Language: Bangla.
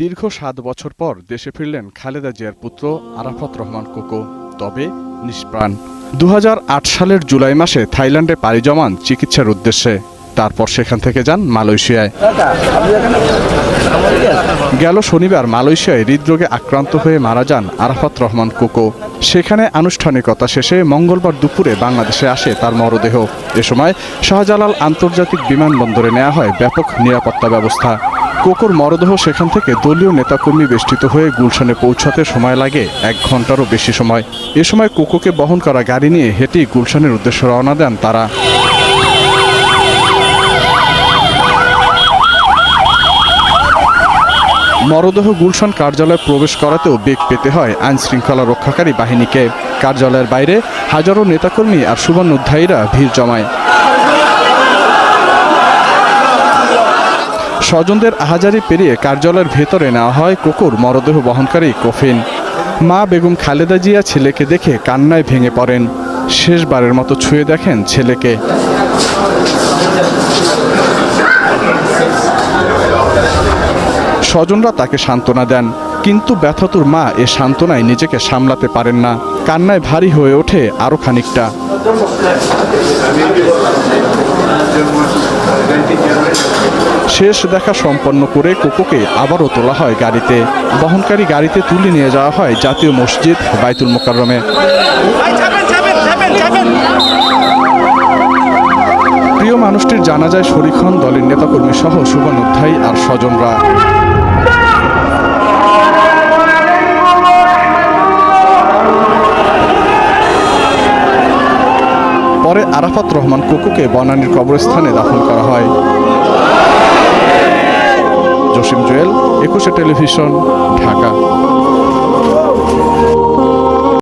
দীর্ঘ সাত বছর পর দেশে ফিরলেন খালেদা জিয়ার পুত্র আরাফাত রহমান কোকো, তবে নিষ্প্রাণ। দু হাজার আট সালের জুলাই মাসে থাইল্যান্ডে পাড়ি জমান চিকিৎসার উদ্দেশ্যে। তারপর সেখান থেকে যান মালয়েশিয়ায়। গেল শনিবার মালয়েশিয়ায় হৃদরোগে আক্রান্ত হয়ে মারা যান আরাফাত রহমান কোকো। সেখানে আনুষ্ঠানিকতা শেষে মঙ্গলবার দুপুরে বাংলাদেশে আসে তার মরদেহ। এ সময় শাহজালাল আন্তর্জাতিক বিমানবন্দরে নেওয়া হয় ব্যাপক নিরাপত্তা ব্যবস্থা। কোকোর মরদেহ সেখান থেকে দলীয় নেতাকর্মী বেষ্টিত হয়ে গুলশানে পৌঁছাতে সময় লাগে এক ঘন্টারও বেশি সময়। এ সময় কোকোকে বহন করা গাড়ি নিয়ে হেঁটেই গুলশানের উদ্দেশ্যে রওনা দেন তারা। মরদেহ গুলশান কার্যালয়ে প্রবেশ করাতেও বেগ পেতে হয় আইন শৃঙ্খলা রক্ষাকারী বাহিনীকে। কার্যালয়ের বাইরে হাজারো নেতাকর্মী আর শুভানুধ্যায়ীরা ভিড় জমায়। স্বজনদের আহাজারি পেরিয়ে কার্যালয়ের ভেতরে নেওয়া হয় কুকুর, মরদেহ বহনকারী কফিন। মা বেগম খালেদা জিয়া ছেলেকে দেখে কান্নায় ভেঙে পড়েন। শেষবারের মতো ছুঁয়ে দেখেন ছেলেকে। স্বজনরা তাকে সান্ত্বনা দেন, কিন্তু ব্যথাতুর মা এ সান্ত্বনায় নিজেকে সামলাতে পারেন না। কান্নায় ভারী হয়ে ওঠে আরও খানিকটা। শেষ দেখা সম্পন্ন করে কোকোকে আবারও তোলা হয় গাড়িতে। বহনকারী গাড়িতে তুলে নিয়ে যাওয়া হয় জাতীয় মসজিদ বাইতুল মোকাররমে। প্রিয় মানুষটির জানাজায় শরিক হন দলের নেতাকর্মী সহ শুভানুধ্যায়ী আর স্বজনরা। পরে আরাফাত রহমান কুকুকে বনানীর কবরস্থানে দাফন করা হয়। জসিম জুয়েল একুশে টেলিভিশন ঢাকা।